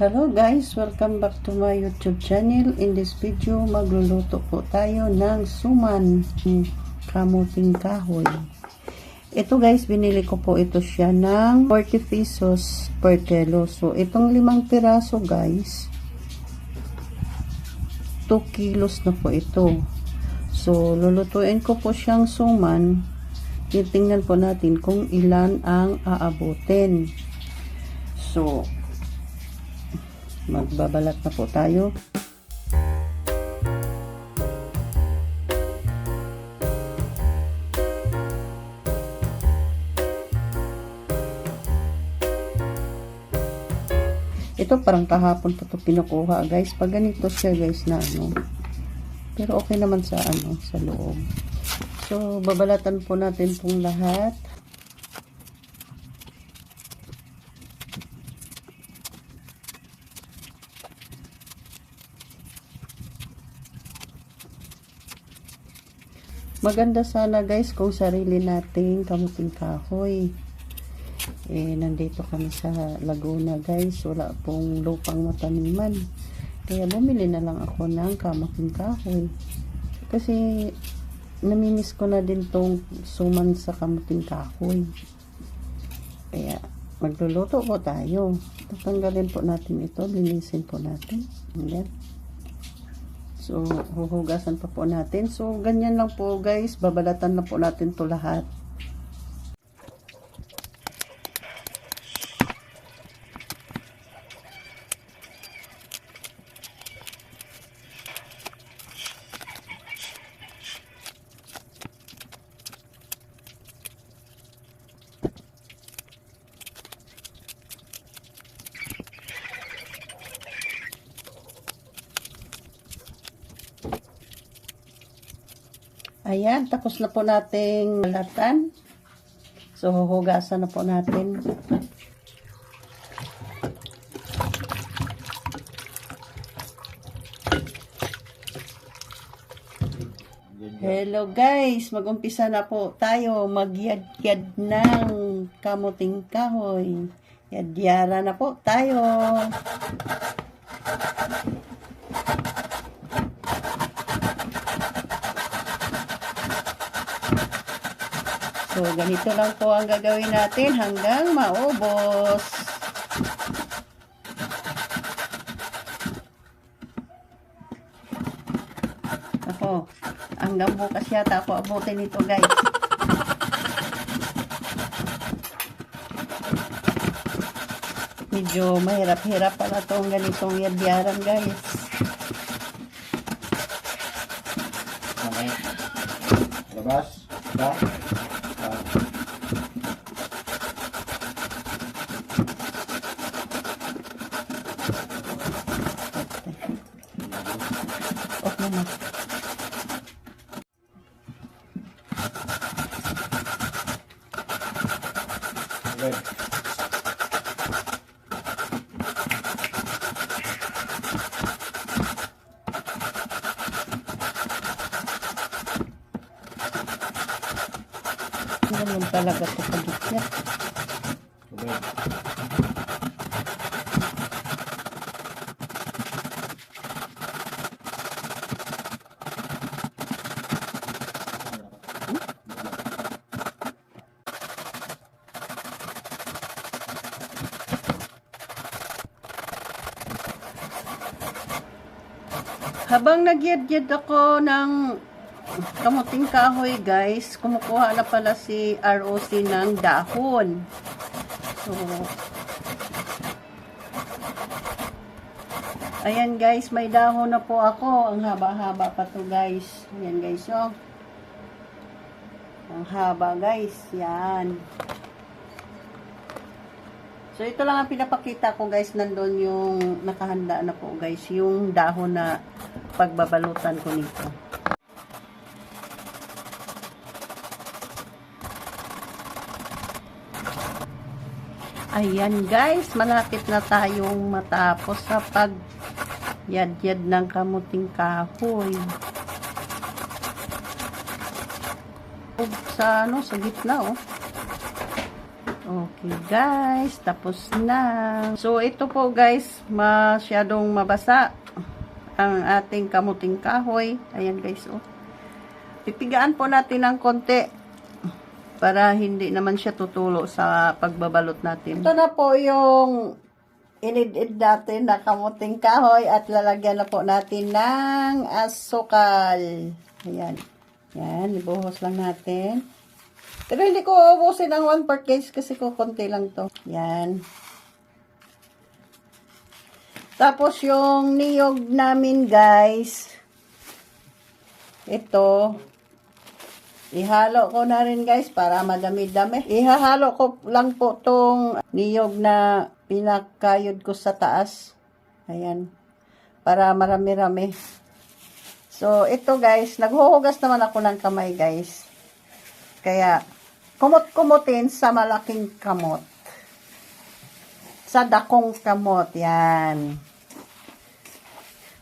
Hello guys, welcome back to my YouTube channel. In this video, magluluto po tayo ng suman ng kamuting kahoy. Ito guys, binili ko po ito siya ng 40 pesos per kilo. So, itong limang piraso guys, 2 kilos na po ito. So, lulutuin ko po siyang suman. Titingnan po natin kung ilan ang aabutin. So, magbabalat na po tayo. Ito parang kahapon pa to pinukuha guys. Pag ganito siya guys na ano. Pero okay naman sa ano, sa loob. So, babalatan po natin pong lahat. Maganda sana guys kung sarili nating kamuting kahoy. Eh, nandito kami sa Laguna guys. Wala pong lupang mataniman. Kaya bumili na lang ako ng kamuting kahoy. Kasi namimiss ko na din tong suman sa kamuting kahoy. Kaya magluluto po tayo. Tatanggalin po natin ito. Linisin po natin. Ayan. So, huhugasan pa po natin. So, ganyan lang po guys. Babalatan na po natin to lahat. Ayan, tapos na po nating balatan. So, huhugasan na po natin. Hello guys, mag-umpisa na po tayo magyad-yad ng kamuting kahoy. Yadyara na po tayo. So, ganito lang po ang gagawin natin hanggang maubos. Ako, hanggang bukas yata ako abutin nito guys. Medyo mahirap-hirap pala itong ganitong yadyaran guys. Off mo na. Okay. Ganun talaga ito pagitya. Okay. Habang nagyadyad ako ng kamuting kahoy guys, kumukuha na pala si ROC ng dahon. So, ayan guys, may dahon na po ako. Ang haba-haba pa to guys. Ayan guys, oh. Ang haba guys, yan. So, ito lang ang pinapakita ko guys, nandun yung nakahanda na po guys, yung dahon na pagbabalutan ko nito. Ayan guys, malapit na tayong matapos sa pag yadyad ng kamuting kahoy. Sa ano, sa gitna oh. Okay guys, tapos na. So ito po guys, masyadong mabasa ang ating kamuting kahoy. Ayan guys, oh. Pipigaan po natin ng konti para hindi naman siya tutulo sa pagbabalot natin. Ito na po yung inidid natin na kamuting kahoy at lalagyan na po natin ng asukal. Ayan. Yan, ibuhos lang natin. Pero hindi ko ubusin ang one part guys kasi ko konti lang to. Yan. Tapos yung niyog namin guys, ito, ihalo ko na rin guys para madami-dami. Ihahalo ko lang po tong niyog na pinakayod ko sa taas. Ayan. Para marami-rami. So, ito guys, naghuhugas naman ako ng kamay guys. Kaya, kumot-kumutin sa malaking kamot. Sa dakong kamot, yan.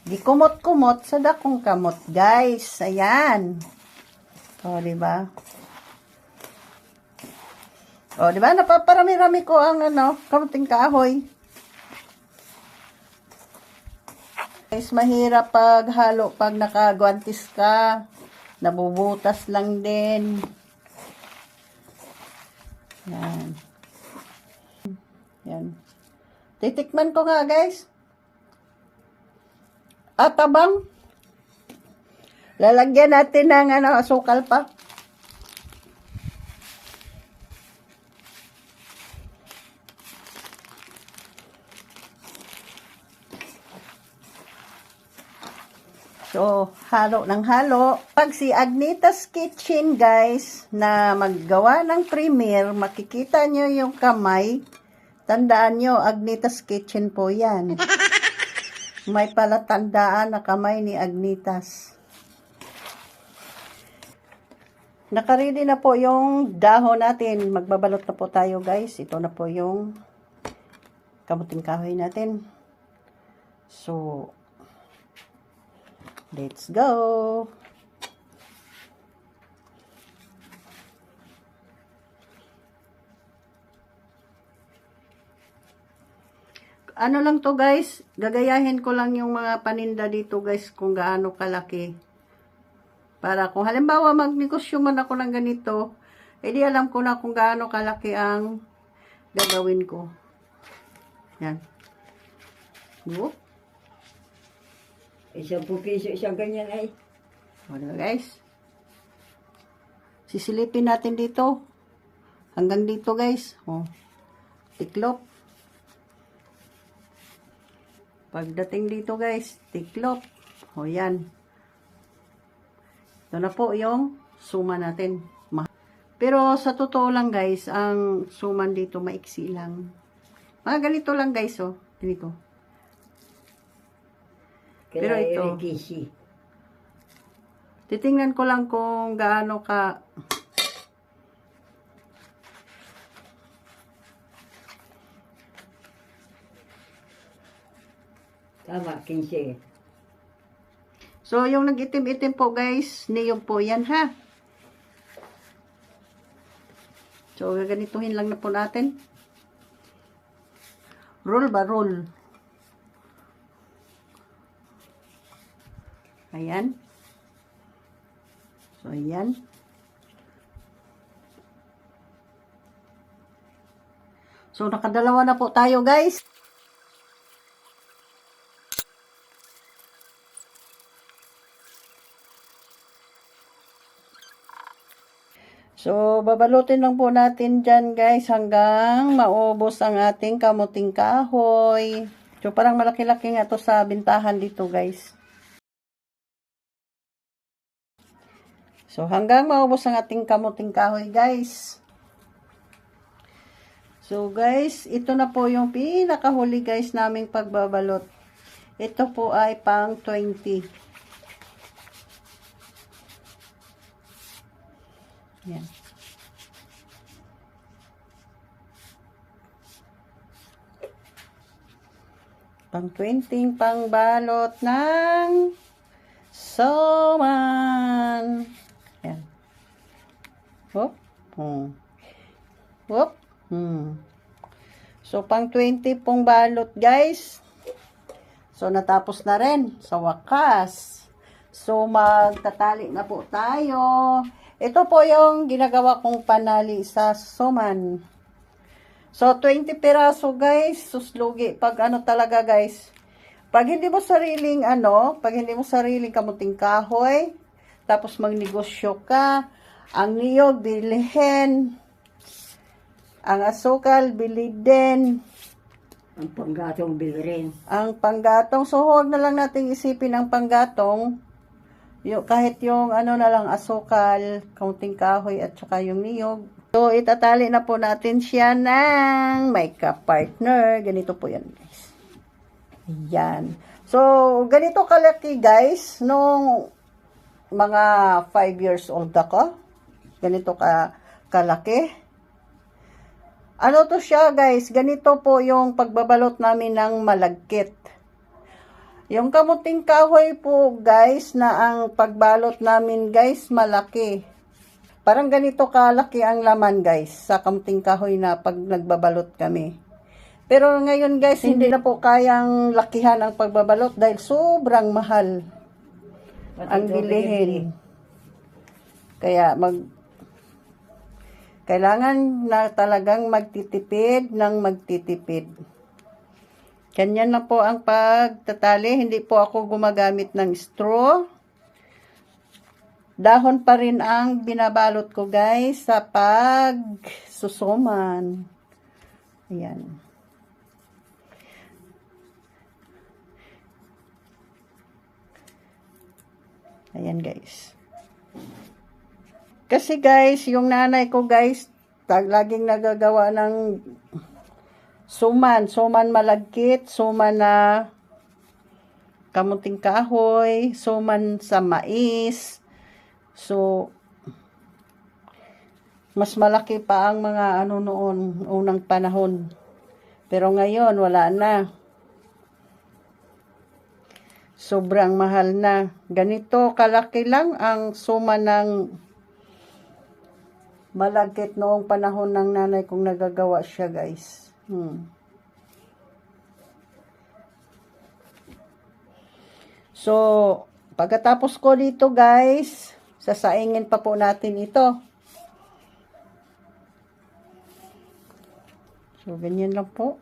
Di kumot-kumot sa dakong kamot, guys. Ayan. O, di ba? O, di ba? Napaparami-rami ko ang ano, kamuting kahoy. Guys, mahirap pag halo pag nakagwantis ka. Nabubutas lang din. Yan. Yan. Titikman ko nga, guys. At abang. Lalagyan natin ng ano, asukal pa. So, halo ng halo. Pag si Agnita's Kitchen, guys, na maggawa ng premier, makikita nyo yung kamay. Tandaan nyo, Agnita's Kitchen po yan. May palatandaan na kamay ni Agnitas. Nakaredy na po yung dahon natin. Magbabalot na po tayo, guys. Ito na po yung kamuting kahoy natin. So, Let's go! Ano lang to guys, gagayahin ko lang yung mga paninda dito guys kung gaano kalaki. Para kung halimbawa magnegosyo man ako ng ganito, edi alam ko na kung gaano kalaki ang gagawin ko. Yan. Whoop. Isang piso, isang ganyan ay. O, diba guys? Sisilipin natin dito. Hanggang dito guys. O. Tiklop. Pagdating dito guys, tiklop. O yan. Ito na po yung suma natin. Pero sa totoo lang guys, ang suman dito maiksi lang. Mga ganito lang guys, oh. Ganito. Pero ito-. Titingnan ko lang kung gaano ka Tama, 15. So, yung nag-itim-itim po guys, niyog po yan ha. So, gaganituhin lang na po natin. Roll ba? Roll. Ayan. So, ayan. So, nakadalawa na po tayo guys. So, babalutin lang po natin dyan, guys, hanggang maubos ang ating kamuting kahoy. So, parang malaki-laki nga to sa bintahan dito, guys. So, hanggang maubos ang ating kamuting kahoy, guys. So, guys, ito na po yung pinakahuli, guys, naming pagbabalot. Ito po ay pang 20. Yan. Pang 20 pang balot ng soman. Yan. Hop. Hmm. Hop. Hmm. So, pang 20 pong balot, guys. So, natapos na rin sa wakas. So, magtatali na po tayo. Ito po yung ginagawa kong panali sa suman. So, 20 piraso, guys. Suslugi. Pag ano talaga, guys. Pag hindi mo sariling, ano, pag hindi mo sariling kamuting kahoy, tapos magnegosyo ka, ang niyog, bilhin, ang asukal, bili din, Ang panggatong bilrin. ang panggatong. So, huwag na lang nating isipin ang panggatong. Yung, kahit yung ano na lang, asukal, kaunting kahoy, at saka yung niyog. So, itatali na po natin siya ng makeup partner. Ganito po yan, guys. Yan. So, ganito kalaki, guys, nung mga 5 years old ako. Ganito ka kalaki. Ano to siya, guys? Ganito po yung pagbabalot namin ng malagkit. Yung kamuting kahoy po, guys, na ang pagbalot namin, guys, malaki. Parang ganito kalaki ang laman, guys, sa kamuting kahoy na pag nagbabalot kami. Pero ngayon, guys, hindi na po kayang lakihan ang pagbabalot dahil sobrang mahal Pati ang bilihin. Kaya mag kailangan na talagang magtitipid ng magtitipid. Ganyan na po ang pagtatali. Hindi po ako gumagamit ng straw. Dahon pa rin ang binabalot ko guys sa pagsusuman. Ayan. Ayan guys. Kasi guys, yung nanay ko guys, tag laging nagagawa ng suman, suman malagkit, suman na kamuting kahoy, suman sa mais. So, mas malaki pa ang mga ano noon, unang panahon. Pero ngayon, wala na. Sobrang mahal na. Ganito kalaki lang ang suma ng malagkit noong panahon ng nanay kong nagagawa siya, guys. Hmm. So, pagkatapos ko dito, guys, sasaingin pa po natin ito. So, ganyan lang po.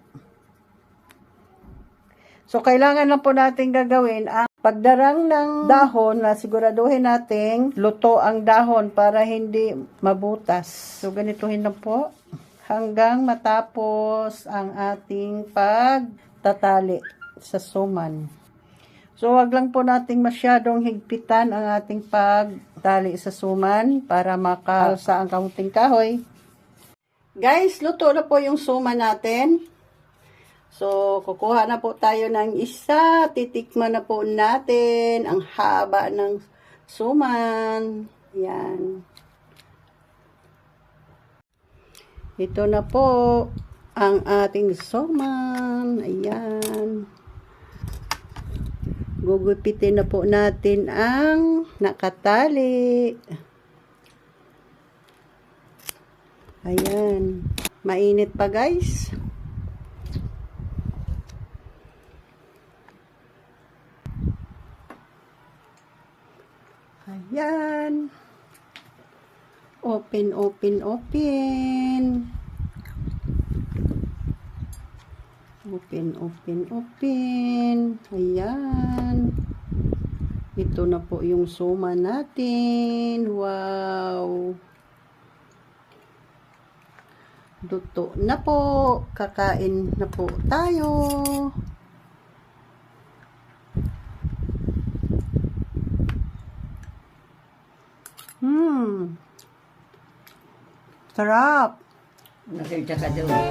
So, kailangan lang po natin gagawin ang pagdarang ng dahon na siguraduhin nating luto ang dahon para hindi mabutas. So, ganituhin lang po hanggang matapos ang ating pagtatali sa suman. So, wag lang po nating masyadong higpitan ang ating pagtali sa suman para makalsa ang kamuting kahoy. Guys, luto na po yung suma natin. So, kukuha na po tayo ng isa. Titikman na po natin ang haba ng suman. Yan. Ito na po ang ating suman. Ayan. Gugupitin na po natin ang nakatali. Ayan. Mainit pa guys. Ayan. Open, open, open. Open, open, open. Ayan. Ito na po yung suma natin. Wow. Luto na po. Kakain na po tayo. Hmm. Sarap. Nakita ka doon.